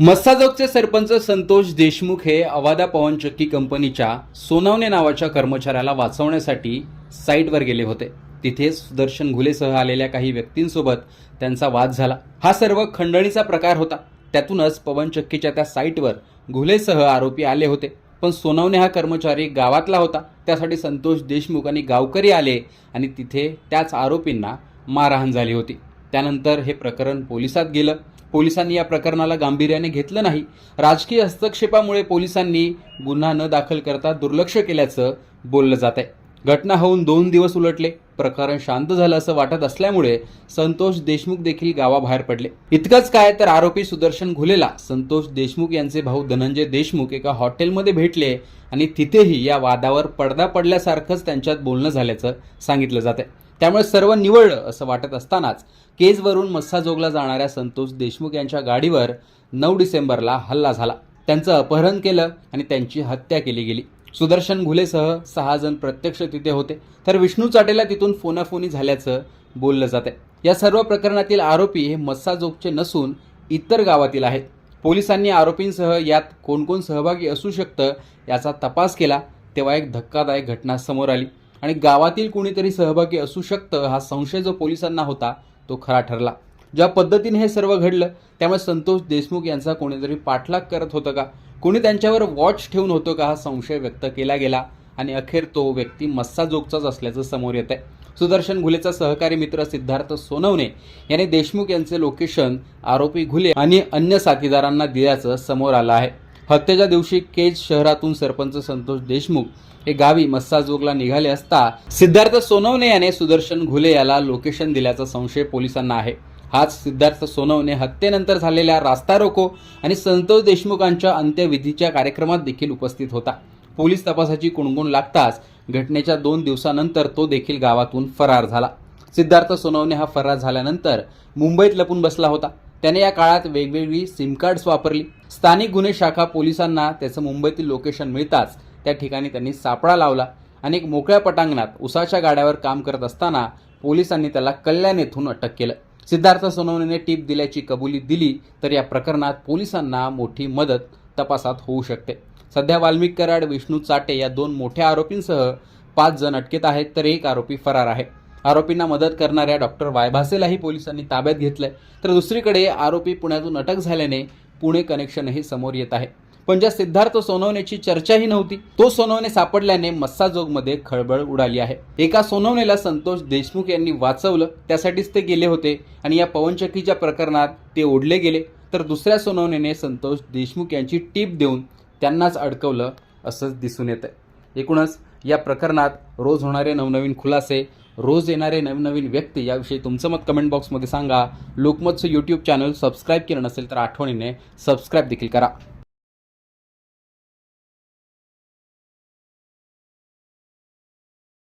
मस्साजोगचे सरपंच संतोष देशमुख हे अवादा पवनचक्की कंपनीच्या सोनावणे नावाच्या कर्मचाऱ्याला वाचवण्यासाठी साईटवर गेले होते. तिथे सुदर्शन घुलेसह आलेल्या काही व्यक्तींसोबत त्यांचा वाद झाला. हा सर्व खंडणीचा प्रकार होता. त्यातूनच पवनचक्कीच्या त्या साईटवर घुलेसह आरोपी आले होते. पण सोनवणे हा कर्मचारी गावातला होता. त्यासाठी संतोष देशमुख आणि गावकरी आले आणि तिथे त्याच आरोपींना मारहाण झाली होती. त्यानंतर हे प्रकरण पोलिसात गेलं. पोलिसांनी या प्रकरणाला गांभीर्याने घेतलं नाही. राजकीय हस्तक्षेपामुळे पोलिसांनी गुन्हा न दाखल करता दुर्लक्ष केल्याचं बोललं जात आहे घटना होऊन दोन दिवस उलटले. प्रकरण शांत झालं असं वाटत असल्यामुळे संतोष देशमुख देखील गावाबाहेर पडले. इतकंच काय तर आरोपी सुदर्शन घुलेला संतोष देशमुख यांचे भाऊ धनंजय देशमुख एका हॉटेलमध्ये भेटले आणि तिथेही या वादावर पडदा पडल्यासारखंच त्यांच्यात बोलणं झाल्याचं सांगितलं जात आहे त्यामुळे सर्व निवळलं असं वाटत असतानाच केजवरून मस्साजोगला जाणाऱ्या संतोष देशमुख यांच्या गाडीवर नऊ डिसेंबरला हल्ला झाला. त्यांचं अपहरण केलं आणि त्यांची हत्या केली गेली. सुदर्शन घुलेसह सहा जण प्रत्यक्ष तिथे होते. तर विष्णू चाटेला तिथून फोनाफोनी झाल्याचं बोललं जात आहे या सर्व प्रकरणातील आरोपी हे मस्साजोगचे नसून इतर गावातील आहेत. पोलिसांनी आरोपींसह यात कोण कोण सहभागी असू शकतं याचा तपास केला तेव्हा एक धक्कादायक घटना समोर आली. आणि गावातील कुणीतरी सहभागी असू शकतं हा संशय जो पोलिसांना होता तो खरा ठरला. ज्या पद्धतीने हे सर्व घडलं त्यामुळे संतोष देशमुख यांचा कोणीतरी पाठलाग करत होतं का? कोणी त्यांच्यावर वॉच ठेवून होतं का हा संशय व्यक्त केला गेला? आणि अखेर तो व्यक्ती मस्साजोगचाच असल्याचं समोर येत आहे सुदर्शन घुलेचा सहकारी मित्र सिद्धार्थ सोनवणे याने देशमुख यांचे लोकेशन आरोपी घुले आणि अन्य साथीदारांना दिल्याचं समोर आलं आहे. हत्येच्या दिवशी केज शहरातून सरपंच संतोष देशमुख हे गावी मस्साजोगला निघाले असता सिद्धार्थ सोनवणे याने सुदर्शन घुले याला लोकेशन दिल्याचा संशय पोलिसांना आहे. हाच सिद्धार्थ सोनवणे हत्येनंतर झालेल्या रास्ता रोको आणि संतोष देशमुखांच्या अंत्यविधीच्या कार्यक्रमात देखील उपस्थित होता. पोलीस तपासाची कुणगुण लागताच घटनेच्या दोन दिवसानंतर तो देखील गावातून फरार झाला. सिद्धार्थ सोनवणे हा फरार झाल्यानंतर मुंबईत लपून बसला होता. त्याने या काळात वेगवेगळी सिम कार्ड्स वापरली. स्थानिक गुन्हे शाखा पोलिसांना त्याचं मुंबईतील लोकेशन मिळताच त्या ठिकाणी त्यांनी सापळा लावला. आणि एक मोकळ्या पटांगणात उसाच्या गाड्यावर काम करत असताना पोलिसांनी त्याला कल्याण येथून अटक केलं. सिद्धार्थ सोनवणेने टीप दिल्याची कबुली दिली तर या प्रकरणात पोलिसांना मोठी मदत तपासात होऊ शकते. सध्या वाल्मिक कराड विष्णू चाटे या दोन मोठ्या आरोपींसह पाच जण अटकेत आहेत तर एक आरोपी फरार आहे. आरोपींना मदत करणाऱ्या डॉक्टर वायभासेलाही पोलिसांनी ताब्यात घेतलंय. तर दुसरीकडे आरोपी पुण्यातून अटक झाल्याने पुणे कनेक्शनही समोर येत आहे. पण ज्या सिद्धार्थ सोनवणेची चर्चाही नव्हती तो सोनवणे सापडल्याने मस्साजोगमध्ये खळबळ उडाली आहे. एका सोनवणेला संतोष देशमुख यांनी वाचवलं त्यासाठीच ते गेले होते आणि या पवनचक्कीच्या प्रकरणात ते ओढले गेले. तर दुसऱ्या सोनवणेने संतोष देशमुख यांची टीप देऊन त्यांनाच अडकवलं असंच दिसून येतं एकूणच या प्रकरणात रोज होणारे नवनवीन खुलासे रोज येणारे नवनवीन व्यक्ती याविषयी तुमचं मत कमेंट बॉक्समध्ये सांगा. लोकमतचं यूट्यूब चॅनल सबस्क्राईब केलं नसेल तर आठवणीने सबस्क्राईब देखील करा.